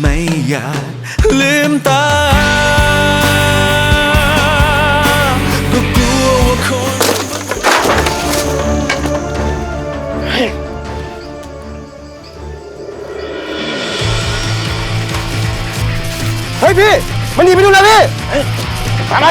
ไม่อยากลืมตา ก็กลัวว่าคนเฮ้ยพี่ มันหนีไปดูนะพี่ ตามไป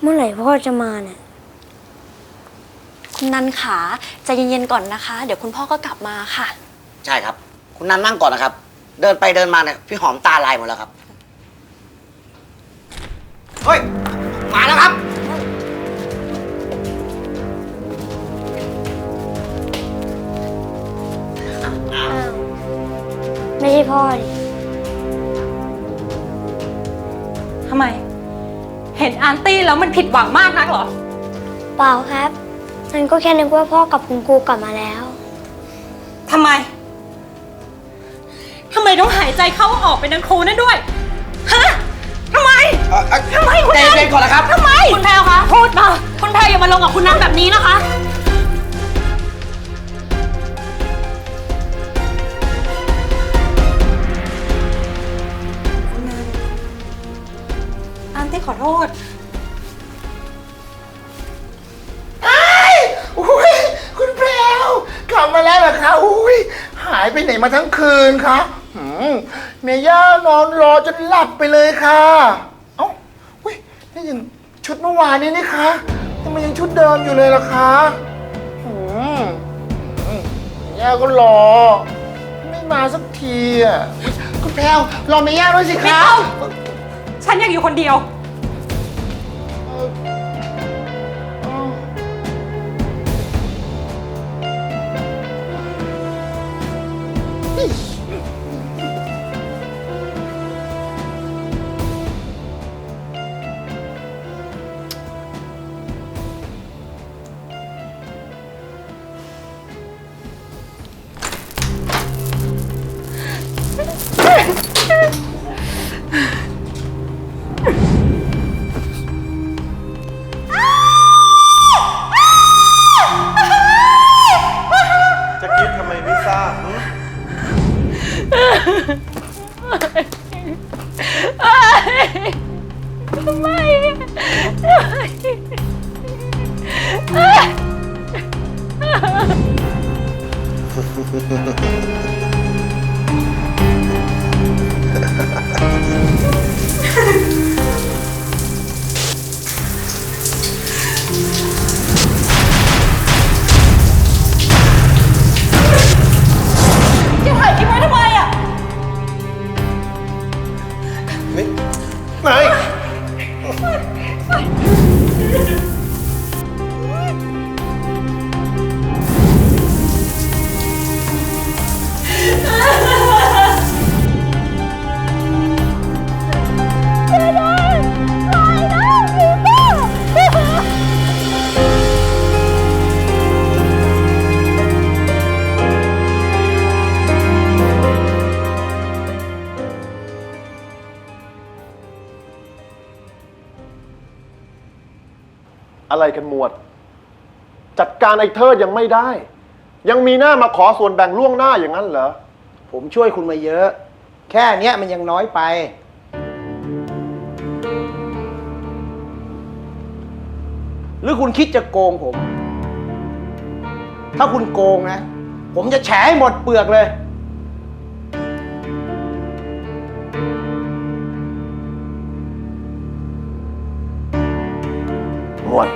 เมื่อไหร่พ่อจะมาเนี่ย คุณนันขาใจเย็นๆก่อนนะคะ เดี๋ยวคุณพ่อก็กลับมาค่ะ ใช่ครับ คุณนันนั่งก่อนนะครับ เดินไปเดินมาเนี่ยพี่หอมตาลายหมดแล้วครับ เฮ้ย มาแล้วครับอ้าวไม่ใช่พ่อดิ ห็นอาร์ตี้แล้วมันผิดหวังมากนักเหรอ เปล่าครับฉันก็แค่นึกว่าพ่อกับคุณครูกลับมาแล้ว ทำไม ทำไมต้องหายใจเข้าออกเป็นนังครูนั่นด้วย ฮะ ทำไม ทำไมคุณใจนันเย็นๆก่อนนะครับ ทำไม คุณแพลวคะ พูดมา คุณแพลวอย่ามาลงกับคุณนันแบบนี้นะคะ อาร์ตี้ขอโทษอุ้ยคุณแพรวกลับมาแล้วเหรอคะอุ้ยหายไปไหนมาทั้งคืนคะหืมเมย่านอนรอจนหลับไปเลยค่ะเอ้าอุ้ยนี่ยังชุดเมื่อวานนี้นี่คะทำไมยังชุดเดิมอยู่เลยล่ะคะหืมหืมเมย่าก็รอ ไม่มาสักทีอะคุณแพรวรอเมย่าด้วยสิไม่คะต้อง ฉันอยากอยู่คนเดียว จะ ไม่ไม่ กันหมวด จัดการไอ้เทิดยังไม่ได้ ยังมีหน้ามาขอส่วนแบ่งล่วงหน้าอย่างนั้นเหรอ ผมช่วยคุณมาเยอะ แค่เนี้ยมันยังน้อยไป หรือคุณคิดจะโกงผม ถ้าคุณโกงนะ ผมจะแฉให้หมดเปลือกเลย หมวด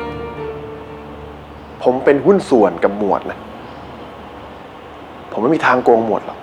ผมเป็นหุ้นส่วนกับหมวดนะ ผมไม่มีทางโกงหมวดหรอก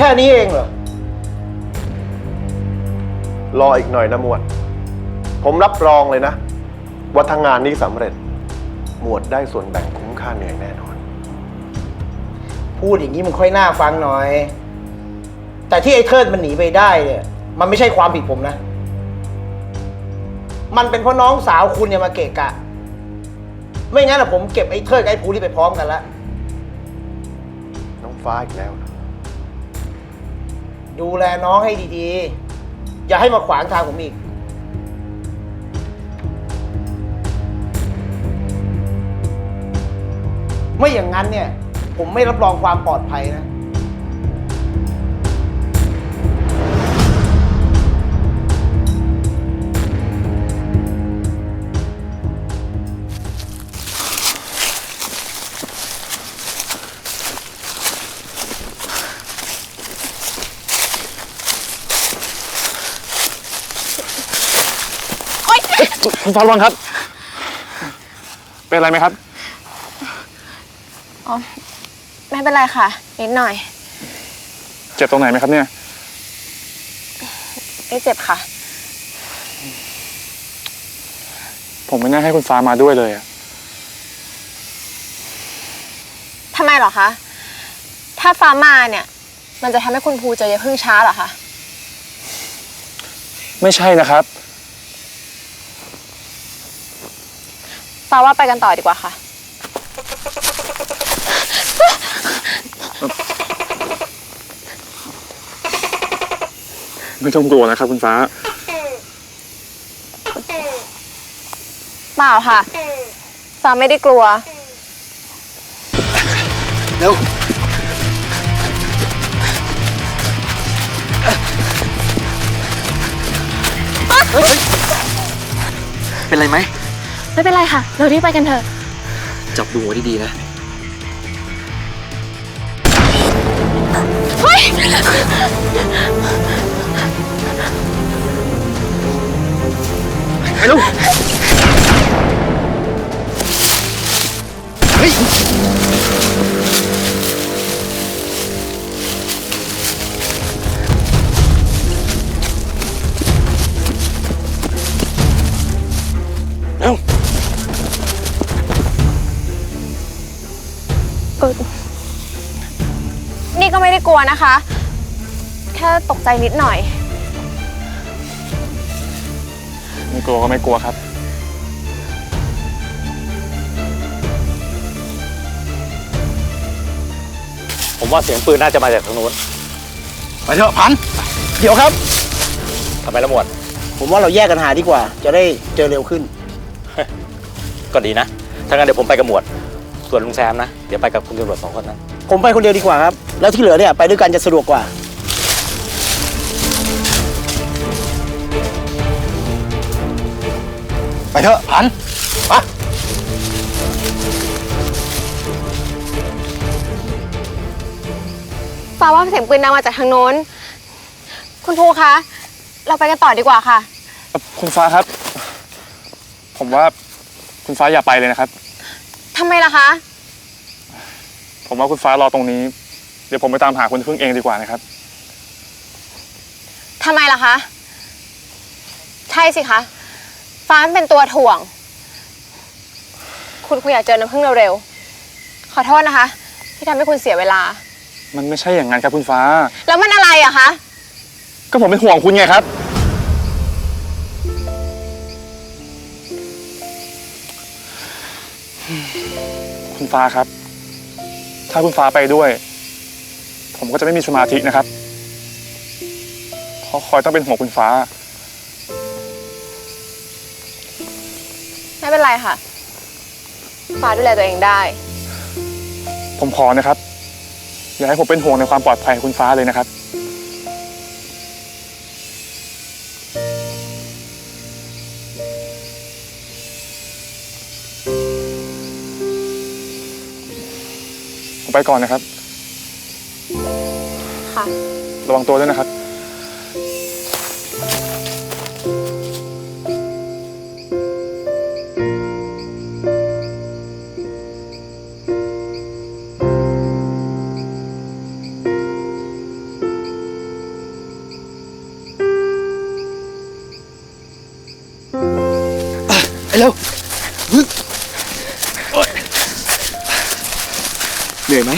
ค่นี้เองเหรอ รออีกหน่อยนะหมวด ผมรับรองเลยนะ ว่าทางงานนี้สำเร็จ หมวดได้ส่วนแบ่งคุ้มค่าเหนื่อยแน่นอน พูดอย่างนี้มันค่อยน่าฟังหน่อย แต่ที่ไอ้เทิดมันหนีไปได้เนี่ย มันไม่ใช่ความผิดผมนะ มันเป็นเพราะน้องสาวคุณเนี่ยมาเกะกะ ไม่งั้นอะผมเก็บไอ้เทิดกับไอ้ภูนี่ไปพร้อมกันแล้ว น้องฟ้าอีกแล้วนะ ดูแลน้องให้ดีๆ อย่าให้มาขวางทางผมอีก ไม่อย่างนั้นเนี่ย ผมไม่รับรองความปลอดภัยนะ คุณฟ้าระวังครับ เป็นอะไรไหมครับ อ๋อ ไม่เป็นไรค่ะ นิดหน่อย เจ็บตรงไหนไหมครับเนี่ย ไม่เจ็บค่ะ ผมไม่น่าให้คุณฟ้ามาด้วยเลยอะทำไมเหรอคะ ถ้าฟ้ามาเนี่ย มันจะทำให้คุณภูเจอยายพึ่งช้าเหรอคะ ไม่ใช่นะครับ ฟ้าว่าไปกันต่อดีกว่าค่ะ ไม่ต้องกลัวนะครับคุณฟ้า เปล่าค่ะ ฟ้าไม่ได้กลัว เร็ว เป็นไรไหม ไม่เป็นไรค่ะ เรารีบไปกันเถอะ จับดูหัวดีๆนะไอ้ นี่ก็ไม่ได้กลัวนะคะ แค่ตกใจนิดหน่อย ไม่กลัวก็ไม่กลัวครับ ผมว่าเสียงปืนน่าจะมาจากทางนู้นไปเถอะพัน เดี๋ยวครับ ทำไมละหมวด ผมว่าเราแยกกันหาดีกว่า จะได้เจอเร็วขึ้น ก็ดีนะ ถ้างั้นเดี๋ยวผมไปกับหมวด ส่วนลุงแซมนะ เดี๋ยวไปกับคุณตำรวจสองคนนั้น ผมไปคนเดียวดีกว่าครับ แล้วที่เหลือเนี่ยไปด้วยกันจะสะดวกกว่า ไปเถอะพันไปฟ้าว่าเสียงปืนดังมาจากทางโน้น คุณภูคะ เราไปกันต่อดีกว่าค่ะ คุณฟ้าครับ ผมว่าคุณฟ้าอย่าไปเลยนะครับ ทำไมล่ะคะ ผมว่าคุณฟ้ารอตรงนี้ เดี๋ยวผมไปตามหาคุณพึ่งเองดีกว่านะครับ ทำไมล่ะคะ ใช่สิคะ ฟ้ามันเป็นตัวถ่วง คุณคงอยากเจอน้ำพึ่งเร็วๆ ขอโทษนะคะ ที่ทำให้คุณเสียเวลา มันไม่ใช่อย่างนั้นครับคุณฟ้า แล้วมันอะไรอะคะ ก็ผมเป็นห่วงคุณไงครับ คุณฟ้าครับ ถ้าคุณฟ้าไปด้วย ผมก็จะไม่มีสมาธินะครับ เพราะคอยต้องเป็นห่วงคุณฟ้า ไม่เป็นไรค่ะ ฟ้าดูแลตัวเองได้ ผมขอนะครับ อย่าให้ผมเป็นห่วงในความปลอดภัยของคุณฟ้าเลยนะครับ ก่อนนะครับ ค่ะ ระวังตัวด้วยนะครับ อยไหม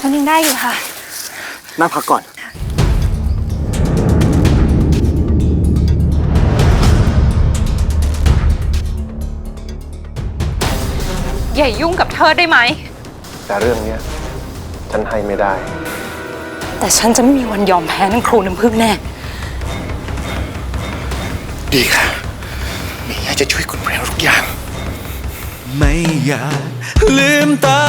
ฉันยังได้อยู่ค่ะ นั่งพักก่อน อย่ายุ่งกับเธอได้ไหม แต่เรื่องนี้ฉันให้ไม่ได้ แต่ฉันจะไม่มีวันยอมแพ้นังครูน้ำพึ่งแน่ ดีค่ะมีอยาจะช่วยคุณแพรวทุกอย่าง ไม่อยาก ลืมตา